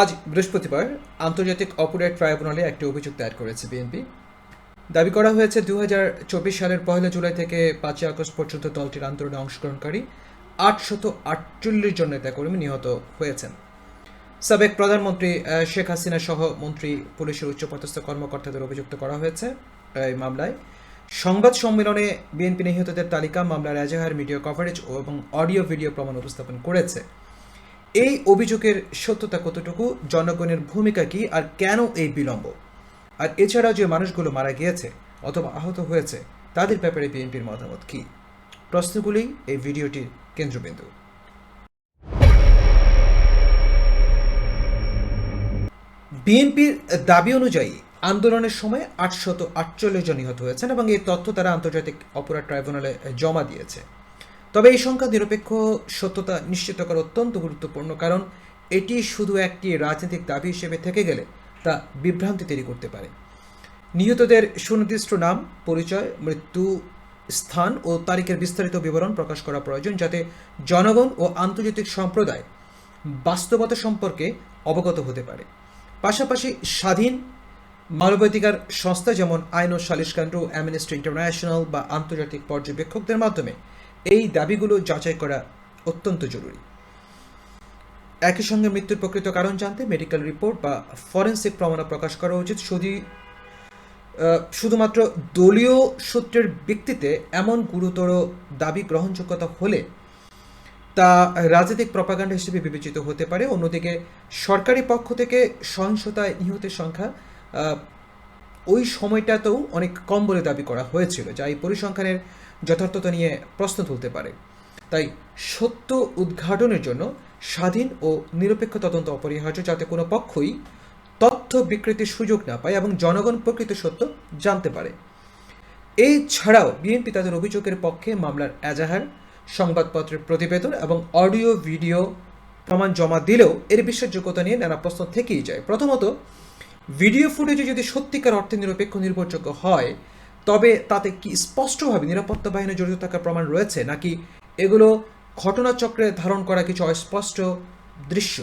আজ বৃহস্পতিবার আন্তর্জাতিক অপরাধ ট্রাইব্যুনালে একটি অভিযোগ দায়ের করেছে বিএনপি। দাবি করা হয়েছে দুহাজার চব্বিশ সালের পহেলা জুলাই থেকে পাঁচই আগস্ট পর্যন্ত দলটির আন্দোলনে অংশগ্রহণকারী আটশত আটচল্লিশ জন নেতাকর্মী নিহত হয়েছেন। সাবেক প্রধানমন্ত্রী শেখ হাসিনা সহ মন্ত্রী, পুলিশের উচ্চপদস্থ কর্মকর্তাদের অভিযুক্ত করা হয়েছে এই মামলায়। সংবাদ সম্মেলনে বিএনপি নিহতদের তালিকা মামলার এজাহার মিডিয়া কভারেজ এবং অডিও ভিডিও প্রমাণ উপস্থাপন করেছে। এই অভিযোগের সত্যতা কতটুকু, জনগণের ভূমিকা কি আর কেন এই বিলম্ব? আর এছাড়া যে মানুষগুলো মারা গিয়েছে অথবা আহত হয়েছে, তাদের ব্যাপারে বিএনপির মতামত কি? প্রশ্নগুলি এই ভিডিওটির কেন্দ্রবিন্দু। বিএনপির দাবি অনুযায়ী আন্দোলনের সময় আটশত আটচল্লিশ জন নিহত হয়েছেন এবং এই তথ্য তারা আন্তর্জাতিক অপরাধ ট্রাইব্যুনালে জমা দিয়েছে। তবে এই সংখ্যা নিরপেক্ষ সত্যতা নিশ্চিত করা অত্যন্ত গুরুত্বপূর্ণ, কারণ এটি শুধু একটি রাজনৈতিক দাবি হিসেবে থেকে গেলে তা বিভ্রান্তি তৈরি করতে পারে। নিহতদের সুনির্দিষ্ট নাম, পরিচয়, মৃত্যু স্থান ও তারিখের বিস্তারিত বিবরণ প্রকাশ করা প্রয়োজন যাতে জনগণ ও আন্তর্জাতিক সম্প্রদায় বাস্তবতা সম্পর্কে অবগত হতে পারে। পাশাপাশি স্বাধীন মানবাধিকার সংস্থা যেমন আইন ও সালিশ কেন্দ্র, অ্যামনেস্টি ইন্টারন্যাশনাল বা আন্তর্জাতিক পর্যবেক্ষকদের মাধ্যমে এই দাবিগুলো যাচাই করা অত্যন্ত জরুরি। একই সঙ্গে মৃত্যুর প্রকৃত কারণ জানতে মেডিকেল রিপোর্ট বা ফরেন্সিক প্রমাণ প্রকাশ করা উচিত। শুধু শুধুমাত্র দলীয় সূত্রের ভিত্তিতে এমন গুরুতর দাবি গ্রহণযোগ্যতা হলে তা রাজনৈতিক প্রপাগান্ডা হিসেবে বিবেচিত হতে পারে। অন্যদিকে সরকারি পক্ষ থেকে সহিংসতায় নিহতের সংখ্যা ওই সময়টাতেও অনেক কম বলে দাবি করা হয়েছিল, যা এই পরিসংখ্যানের যথার্থতা নিয়ে প্রশ্ন তুলতে পারে। তাই সত্য উদ্ঘাটনের জন্য স্বাধীন ও নিরপেক্ষ তদন্ত অপরিহার্য যাতে কোনো পক্ষই তথ্য বিকৃতির সুযোগ না পায় এবং জনগণ প্রকৃত সত্য জানতে পারে। এই ছাড়াও বিএনপি তাদের অভিযোগের পক্ষে মামলার এজাহার, সংবাদপত্রের প্রতিবেদন এবং অডিও, ভিডিও প্রমাণ জমা দিলেও এর বিশ্বাসযোগ্যতা নিয়ে নানা প্রশ্ন থেকেই যায়। প্রথমত, ভিডিও ফুটেজে যদি সত্যিকার অর্থে নিরপেক্ষ, নির্ভরযোগ্য হয় তবে তাতে কি স্পষ্টভাবে নিরাপত্তা বাহিনী জড়িত থাকার প্রমাণ রয়েছে, নাকি এগুলো ঘটনাচক্রে ধারণ করা কিছু অস্পষ্ট দৃশ্য?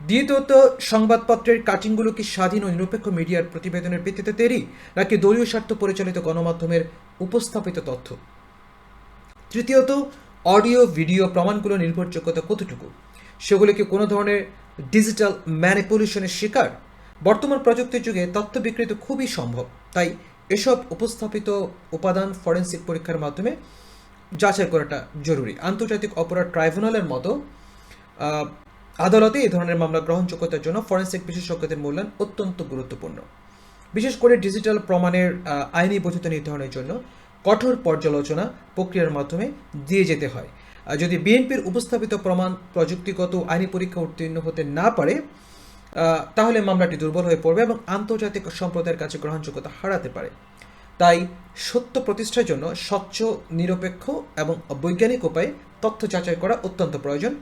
দ্বিতীয়ত, সংবাদপত্রের কাটিংগুলো কি স্বাধীন ও নিরপেক্ষ মিডিয়ার প্রতিবেদনের ভিত্তিতে তৈরি, নাকি দলীয় স্বার্থ পরিচালিত গণমাধ্যমের উপস্থাপিত তথ্য? তৃতীয়ত, অডিও, ভিডিও প্রমাণগুলো নির্ভরযোগ্যতা কতটুকু? সেগুলো কি কোনো ধরনের ডিজিটাল ম্যানিপুলেশনের শিকার? বর্তমান প্রযুক্তির যুগে তথ্য বিকৃতি খুবই সম্ভব, তাই এসব উপস্থাপিত উপাদান ফরেন্সিক পরীক্ষার মাধ্যমে যাচাই করাটা জরুরি। আন্তর্জাতিক অপরাধ ট্রাইব্যুনালের মতো আদালতে এই ধরনের মামলা গ্রহণযোগ্যতার জন্য ফরেন্সিক বিশেষজ্ঞদের মূল্যায়ন অত্যন্ত গুরুত্বপূর্ণ। বিশেষ করে ডিজিটাল প্রমাণের আইনি বৈধতা নির্ধারণের জন্য কঠোর পর্যালোচনা প্রক্রিয়ার মাধ্যমে দিয়ে যেতে হয়। যদি বিএনপির উপস্থাপিত প্রমাণ প্রযুক্তিগত আইনি পরীক্ষা উত্তীর্ণ হতে না পারে তাহলে মামলাটি দুর্বল হয়ে পড়বে এবং আন্তর্জাতিক সম্প্রদায়ের কাছে গ্রহণযোগ্যতা হারাতে পারে। তাই সত্য প্রতিষ্ঠার জন্য স্বচ্ছ, নিরপেক্ষ এবং বৈজ্ঞানিক উপায়ে তথ্য যাচাই করা অত্যন্ত প্রয়োজন।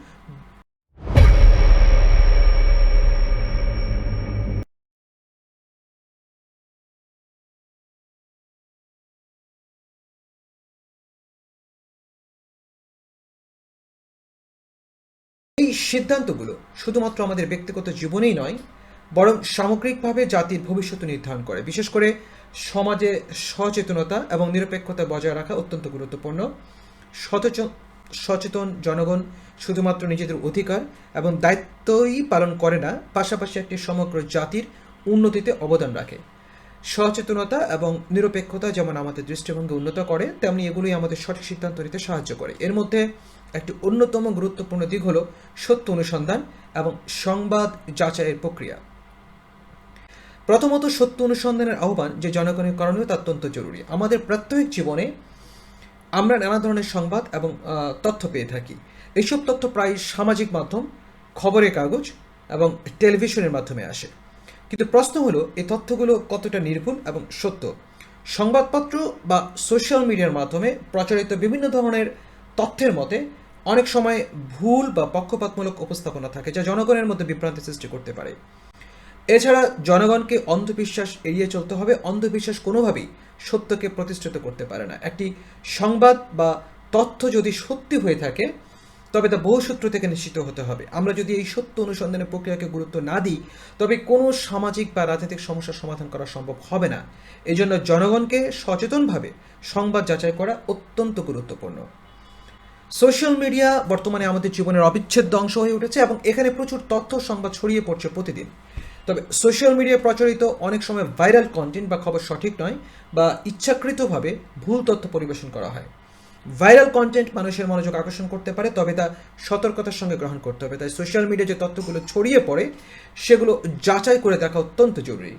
সিদ্ধান্তগুলো শুধুমাত্র আমাদের ব্যক্তিগত জীবনেই নয়, বরং সামগ্রিকভাবে জাতির ভবিষ্যৎ নির্ধারণ করে। বিশেষ করে সমাজে সচেতনতা এবং নিরপেক্ষতা বজায় রাখা অত্যন্ত গুরুত্বপূর্ণ। সচেতন জনগণ শুধুমাত্র নিজেদের অধিকার এবং দায়িত্বই পালন করে না, পাশাপাশি একটি সমগ্র জাতির উন্নতিতে অবদান রাখে। সচেতনতা এবং নিরপেক্ষতা যেমন আমাদের দৃষ্টিভঙ্গি উন্নত করে, তেমনি এগুলোই আমাদের সঠিক সিদ্ধান্ত নিতে সাহায্য করে। এর মধ্যে একটি অন্যতম গুরুত্বপূর্ণ দিক হল সত্য অনুসন্ধান এবং সংবাদ যাচাইয়ের প্রক্রিয়া। প্রথমত, সত্য অনুসন্ধানের আহ্বান যে জনগণের করণীয় তা অত্যন্ত জরুরি। আমাদের প্রাত্যহিক জীবনে আমরা নানা ধরনের সংবাদ এবং তথ্য পেয়ে থাকি। এইসব তথ্য প্রায় সামাজিক মাধ্যম, খবরের কাগজ এবং টেলিভিশনের মাধ্যমে আসে। কিন্তু প্রশ্ন হলো এই তথ্যগুলো কতটা নির্ভুল এবং সত্য? সংবাদপত্র বা সোশ্যাল মিডিয়ার মাধ্যমে প্রচারিত বিভিন্ন ধরনের তথ্যের মতে অনেক সময় ভুল বা পক্ষপাতমূলক উপস্থাপনা থাকে যা জনগণের মধ্যে বিভ্রান্তি সৃষ্টি করতে পারে। এছাড়া জনগণকে অন্ধবিশ্বাস এড়িয়ে চলতে হবে। অন্ধবিশ্বাস কোনোভাবেই সত্যকে প্রতিষ্ঠিত করতে পারে না। একটি সংবাদ বা তথ্য যদি সত্যি হয়ে থাকে, তবে তা বহু সূত্র থেকে নিশ্চিত হতে হবে। আমরা যদি এই সত্য অনুসন্ধানের প্রক্রিয়াকে গুরুত্ব না দিই, তবে কোনো সামাজিক বা রাজনৈতিক সমস্যার সমাধান করা সম্ভব হবে না। এজন্য জনগণকে সচেতনভাবে সংবাদ যাচাই করা অত্যন্ত গুরুত্বপূর্ণ। সোশ্যাল মিডিয়া বর্তমানে আমাদের জীবনের অবিচ্ছেদ্য অংশ হয়ে উঠেছে এবং এখানে প্রচুর তথ্য সংবাদ ছড়িয়ে পড়ছে প্রতিদিন। তবে সোশ্যাল মিডিয়ায় প্রচলিত অনেক সময় ভাইরাল কন্টেন্ট বা খবর সঠিক নয় বা ইচ্ছাকৃতভাবে ভুল তথ্য পরিবেশন করা হয়। ভাইরাল কন্টেন্ট মানুষের মনোযোগ আকর্ষণ করতে পারে, তবে তা সতর্কতার সঙ্গে গ্রহণ করতে হবে। তাই সোশ্যাল মিডিয়ায় যে তথ্যগুলো ছড়িয়ে পড়ে, সেগুলো যাচাই করে দেখা অত্যন্ত জরুরি।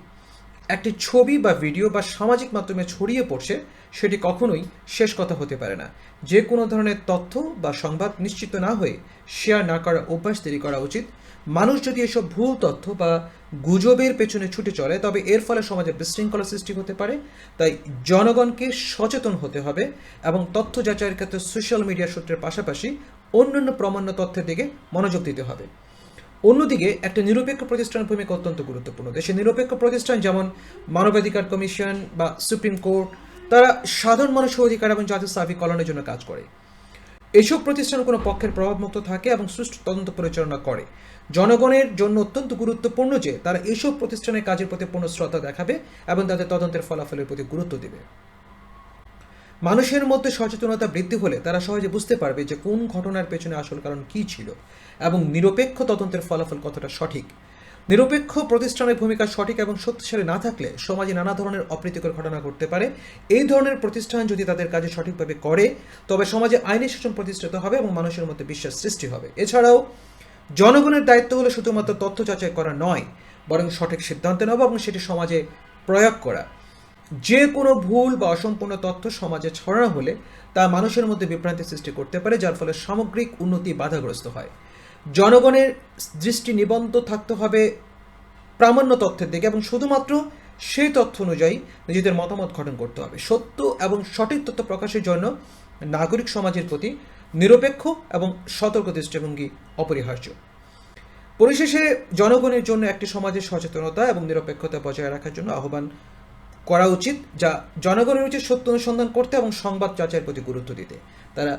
একটি ছবি বা ভিডিও বা সামাজিক মাধ্যমে ছড়িয়ে পড়ছে, সেটি কখনোই শেষ কথা হতে পারে না। যে কোনো ধরনের তথ্য বা সংবাদ নিশ্চিত না হয়ে শেয়ার না করার অভ্যাস তৈরি করা উচিত। মানুষ যদি এসব ভুল তথ্য বা গুজবের পেছনে ছুটে চলে, তবে এর ফলে সমাজে বিশৃঙ্খলা সৃষ্টি হতে পারে। তাই জনগণকে সচেতন হতে হবে এবং তথ্য যাচাইয়ের ক্ষেত্রে সোশ্যাল মিডিয়া সূত্রের পাশাপাশি অন্যান্য প্রমাণ্য তথ্যের দিকে মনোযোগ দিতে হবে। অন্যদিকে একটা নিরপেক্ষ প্রতিষ্ঠানের ভূমিকা অত্যন্ত গুরুত্বপূর্ণ। দেশে নিরপেক্ষ প্রতিষ্ঠান যেমন মানবাধিকার কমিশন বা সুপ্রিম কোর্ট, তারা সাধারণ মানুষের অধিকার এবং জাতীয় কল্যাণের জন্য কাজ করে। এসব প্রতিষ্ঠান কোনো পক্ষের প্রভাবমুক্ত থাকে এবং সুষ্ঠু তদন্ত পরিচালনা করে। জনগণের জন্য অত্যন্ত গুরুত্বপূর্ণ যে, তারা এইসব প্রতিষ্ঠানের কাজের প্রতি পূর্ণ শ্রদ্ধা দেখাবে এবং তাদের তদন্তের ফলাফলের প্রতি গুরুত্ব দেবে। মানুষের মধ্যে সচেতনতা বৃদ্ধি হলে তারা সহজে বুঝতে পারবে যে কোন ঘটনার পেছনে আসল কারণ কী ছিল এবং নিরপেক্ষ তদন্তের ফলাফল কতটা সঠিক। নিরপেক্ষ প্রতিষ্ঠানের ভূমিকা সঠিক এবং শক্তিশালী না থাকলে সমাজে নানা ধরনের অপ্রীতিকর ঘটনা ঘটতে পারে। এই ধরনের প্রতিষ্ঠান যদি তাদের কাজে সঠিকভাবে করে, তবে সমাজে আইনি শাসন প্রতিষ্ঠিত হবে এবং মানুষের মধ্যে বিশ্বাস সৃষ্টি হবে। এছাড়াও, জনগণের দায়িত্ব হলো শুধুমাত্র তথ্য যাচাই করা নয়, বরং সঠিক সিদ্ধান্ত নেওয়া এবং সেটি সমাজে প্রয়োগ করা। যে কোনো ভুল বা অসম্পূর্ণ তথ্য সমাজে ছড়ানো হলে তা মানুষের মধ্যে বিভ্রান্তি সৃষ্টি করতে পারে, যার ফলে সামগ্রিক উন্নতি বাধাগ্রস্ত হয়। জনগণের দৃষ্টি নিবন্ধ থাকতে হবে প্রামাণ্য তথ্যের দিকে এবং শুধুমাত্র সেই তথ্য অনুযায়ী নিজেদের মতামত গঠন করতে হবে। সত্য এবং সঠিক তথ্য প্রকাশের জন্য নাগরিক সমাজের প্রতি নিরপেক্ষ এবং সতর্ক দৃষ্টিভঙ্গি অপরিহার্য। পরিশেষে জনগণের জন্য একটি সমাজের সচেতনতা এবং নিরপেক্ষতা বজায় রাখার জন্য আহ্বান করা উচিত, যা জনগণের উচিত সত্য অনুসন্ধান করতে এবং সংবাদ যাচাইয়ের প্রতি গুরুত্ব দিতে। তারা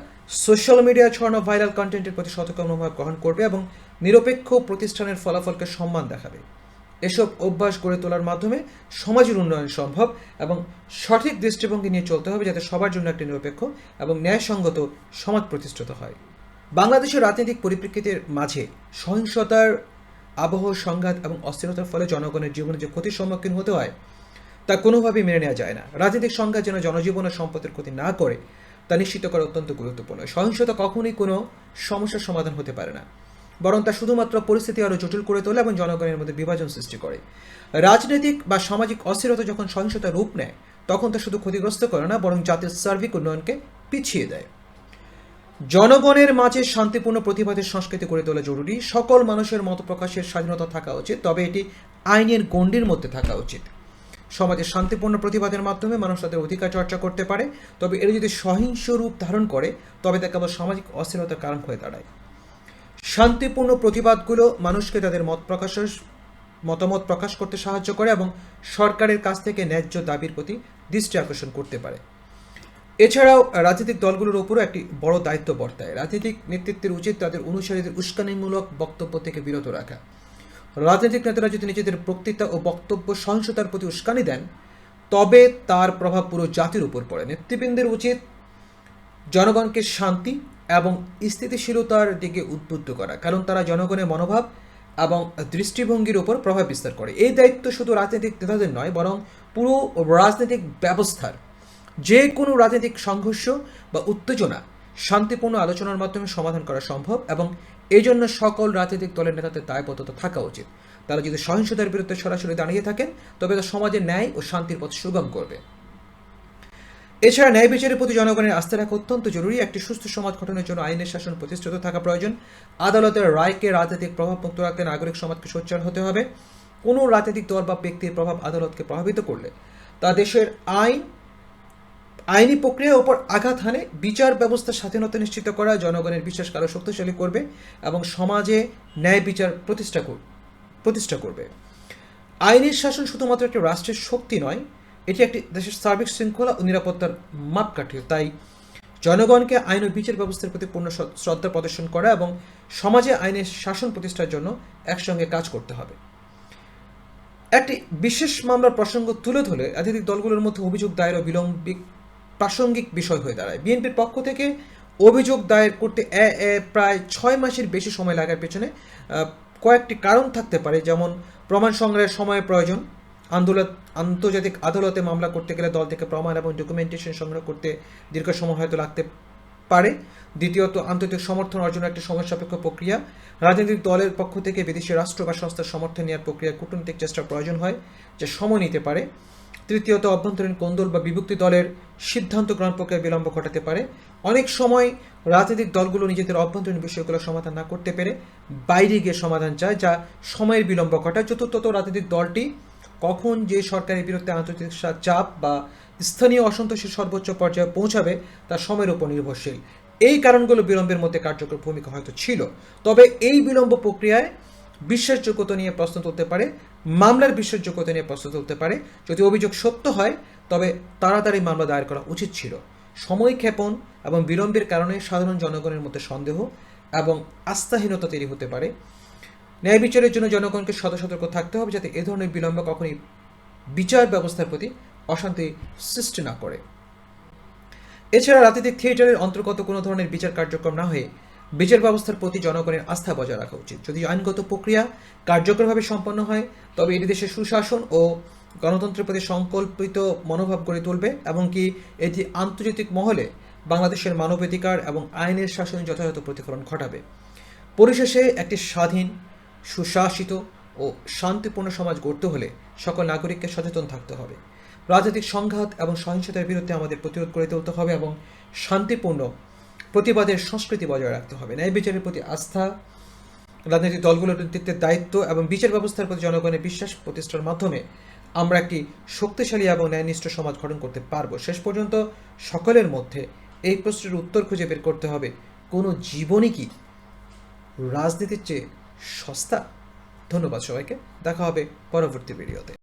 সোশ্যাল মিডিয়া ছড়ানো ভাইরাল কন্টেন্টের প্রতি সতর্ক মনোভাব গ্রহণ করবে এবং নিরপেক্ষ প্রতিষ্ঠানের ফলাফলকে সম্মান দেখাবে। এসব অভ্যাস গড়ে তোলার মাধ্যমে সমাজের উন্নয়ন সম্ভব এবং সঠিক দৃষ্টিভঙ্গি নিয়ে চলতে হবে যাতে সবার জন্য একটি নিরপেক্ষ এবং ন্যায়সঙ্গত সমাজ প্রতিষ্ঠিত হয়। বাংলাদেশের রাজনৈতিক পরিপ্রেক্ষিতের মাঝে সহিংসতার আবহ সংঘাত এবং অস্থিরতার ফলে জনগণের জীবনে যে ক্ষতির সম্মুখীন হতে হয় তা কোনোভাবেই মেনে নেওয়া যায় না। রাজনৈতিক সংঘাত যেন জনজীবন ও সম্পদের ক্ষতি না করে, তা নিশ্চিত করা অত্যন্ত গুরুত্বপূর্ণ। সহিংসতা কখনোই কোনো সমস্যার সমাধান হতে পারে না, বরং তা শুধুমাত্র পরিস্থিতি আরও জটিল করে তোলে এবং জনগণের মধ্যে বিভাজন সৃষ্টি করে। রাজনৈতিক বা সামাজিক অস্থিরতা যখন সহিংসতা রূপ নেয়, তখন তা শুধু ক্ষতিগ্রস্ত করে না, বরং জাতির সার্বিক উন্নয়নকে পিছিয়ে দেয়। জনগণের মাঝে শান্তিপূর্ণ প্রতিবাদের সংস্কৃতি গড়ে তোলা জরুরি। সকল মানুষের মত প্রকাশের স্বাধীনতা থাকা উচিত, তবে এটি আইনের গণ্ডির মধ্যে থাকা উচিত। সমাজে শান্তিপূর্ণ প্রতিবাদের মাধ্যমে মানুষ তাদের অধিকার চর্চা করতে পারে। তবে এর যদি সহিংস রূপ ধারণ করে, তবে তা কেবল সামাজিক অস্থিরতার কারণ হয়ে দাঁড়ায়। শান্তিপূর্ণ প্রতিবাদগুলো মানুষকে তাদের মত প্রকাশের, মতামত প্রকাশ করতে সাহায্য করে এবং সরকারের কাছ থেকে ন্যায্য দাবির প্রতি দৃষ্টি আকর্ষণ করতে পারে। এছাড়াও রাজনৈতিক দলগুলোর উপরও একটি বড় দায়িত্ব বর্তায়। রাজনৈতিক নেতৃত্বের উচিত তাদের অনুসারীদের উস্কানিমূলক বক্তব্য থেকে বিরত রাখা। রাজনৈতিক নেতারা যদি নিজেদের বক্তৃতা ও বক্তব্য সহিংসতার প্রতি উস্কানি দেন, তবে তার প্রভাব পুরো জাতির উপর পড়ে। নেতৃবৃন্দের উচিত জনগণকে শান্তি এবং স্থিতিশীলতার দিকে উদ্বুদ্ধ করা, কারণ তারা জনগণের মনোভাব এবং দৃষ্টিভঙ্গির উপর প্রভাব বিস্তার করে। এই দায়িত্ব শুধু রাজনৈতিক নেতাদের নয়, বরং পুরো রাজনৈতিক ব্যবস্থার যে কোনো রাজনৈতিক সংঘর্ষ বা উত্তেজনা শান্তিপূর্ণ আলোচনার মাধ্যমে সমাধান করা সম্ভব এবং এই জন্য সকল রাজনৈতিক দলের নেতাদের দায়বদ্ধতা থাকা উচিত। তারা যদি সহিংসতার বিরুদ্ধে সরাসরি দাঁড়িয়ে থাকেন, তবে তা সমাজের ন্যায় ও শান্তির পথ সুগম করবে। এছাড়া ন্যায় বিচারের প্রতি জনগণের আস্থা রাখা অত্যন্ত জরুরি। একটি সুস্থ সমাজ গঠনের জন্য আইনের শাসন প্রতিষ্ঠিত থাকা প্রয়োজন। আদালতের রায়কে রাজনৈতিক প্রভাব মুক্ত রাখতে নাগরিক সমাজকে সোচ্চার হতে হবে। কোনো রাজনৈতিক দল বা ব্যক্তির প্রভাব আদালতকে প্রভাবিত করলে তা দেশের আইন আইনি প্রক্রিয়ার উপর আঘাত হানে বিচার ব্যবস্থার স্বাধীনতা নিশ্চিত করা জনগণের বিশ্বাস আরও শক্তিশালী করবে এবং সমাজে ন্যায় বিচার প্রতিষ্ঠা কর প্রতিষ্ঠা করবে। আইনের শাসন শুধুমাত্র একটি রাষ্ট্রের শক্তি নয়, এটি একটি দেশের সার্বিক শৃঙ্খলা ও নিরাপত্তার মাপকাঠি তাই জনগণকে আইন ও বিচার ব্যবস্থার প্রতি পূর্ণ শ্রদ্ধা প্রদর্শন করা এবং সমাজে আইনের শাসন প্রতিষ্ঠার জন্য একসঙ্গে কাজ করতে হবে। একটি বিশেষ মামলার প্রসঙ্গ তুলে ধরে রাজনৈতিক দলগুলোর মধ্যে অভিযোগ, দায়ের ও বিলম্বিক প্রাসঙ্গিক বিষয় হয়ে দাঁড়ায়। বিএনপির পক্ষ থেকে অভিযোগ দায়ের করতে প্রায় ছয় মাসের বেশি সময় লাগার পেছনে কয়েকটি কারণ থাকতে পারে, যেমন প্রমাণ সংগ্রহের সময় প্রয়োজন, আন্দোলন, আন্তর্জাতিক আদালতে মামলা করতে গেলে দল থেকে প্রমাণ এবং ডকুমেন্টেশন সংগ্রহ করতে দীর্ঘ সময় হয়তো লাগতে পারে। দ্বিতীয়ত, আন্তর্জাতিক সমর্থন অর্জনের একটি সময় সাপেক্ষ প্রক্রিয়া। রাজনৈতিক দলের পক্ষ থেকে বিদেশি রাষ্ট্র বা সংস্থার সমর্থন নেওয়ার প্রক্রিয়া কূটনৈতিক চেষ্টার প্রয়োজন হয়, যা সময় নিতে পারে। তৃতীয়ত অভ্যন্তরীণ কোন্দল বা বিভক্তি দলের সিদ্ধান্ত গ্রহণ প্রক্রিয়া বিলম্ব ঘটাতে পারে। অনেক সময় রাজনৈতিক দলগুলো নিজেদের অভ্যন্তরীণ বিষয়গুলো সমাধান না করতে পেরে বাইরে গিয়ে সমাধান চায়, যা সময়ের বিলম্ব ঘটায়। চতুর্থত রাজনৈতিক দলটি কখন যে সরকারের বিরুদ্ধে আন্তর্জাতিক চাপ বা স্থানীয় অসন্তোষের সর্বোচ্চ পর্যায়ে পৌঁছাবে, তা সময়ের উপর নির্ভরশীল। এই কারণগুলো বিলম্বের মধ্যে কার্যকর ভূমিকা হয়তো ছিল। তবে এই বিলম্ব প্রক্রিয়ায় বিশ্বাসযোগ্যতা নিয়ে প্রশ্ন তুলতে পারে, মামলার বিশ্বাসযোগ্যতা নিয়ে প্রশ্ন তুলতে পারে। যদি অভিযোগ সত্য হয়, তবে তাড়াতাড়ি মামলা দায়ের করা উচিত ছিল। সময় ক্ষেপণ এবং বিলম্বের কারণে সাধারণ জনগণের মধ্যে সন্দেহ এবং আস্থাহীনতা তৈরি হতে পারে। ন্যায় বিচারের জন্য জনগণকে সদা সতর্ক থাকতে হবে যাতে এ ধরনের বিলম্ব কখনই বিচার ব্যবস্থার প্রতি অশান্তি সৃষ্টি না করে। এছাড়া রাজনৈতিক থিয়েটারের অন্তর্গত কোনো ধরনের বিচার কার্যক্রম না হয়ে বিচার ব্যবস্থার প্রতি জনগণের আস্থা বজায় রাখা উচিত। যদি আইনগত প্রক্রিয়া কার্যকরভাবে সম্পন্ন হয়, তবে এটি দেশের সুশাসন ও গণতন্ত্রের প্রতি সংকল্পিত মনোভাব গড়ে তুলবে এবং কি এটি আন্তর্জাতিক মহলে বাংলাদেশের মানবাধিকার এবং আইনের শাসন যথাযথ প্রতিফলন ঘটাবে। পরিশেষে একটি স্বাধীন, সুশাসিত ও শান্তিপূর্ণ সমাজ গড়তে হলে সকল নাগরিককে সচেতন থাকতে হবে। রাজনৈতিক সংঘাত এবং সহিংসতার বিরুদ্ধে আমাদের প্রতিরোধ করে তুলতে হবে এবং শান্তিপূর্ণ প্রতিবাদের সংস্কৃতি বজায় রাখতে হবে। ন্যায় বিচারের প্রতি আস্থা, রাজনৈতিক দলগুলোর নেতৃত্বের দায়িত্ব এবং বিচার ব্যবস্থার প্রতি জনগণের বিশ্বাস প্রতিষ্ঠার মাধ্যমে আমরা একটি শক্তিশালী এবং ন্যায়নিষ্ঠ সমাজ গঠন করতে পারব। শেষ পর্যন্ত সকলের মধ্যে এই প্রশ্নের উত্তর খুঁজে বের করতে হবে। কোনো জীবনই কি রাজনীতির চেয়ে সস্তা? ধন্যবাদ সবাইকে। দেখা হবে পরবর্তী ভিডিওতে।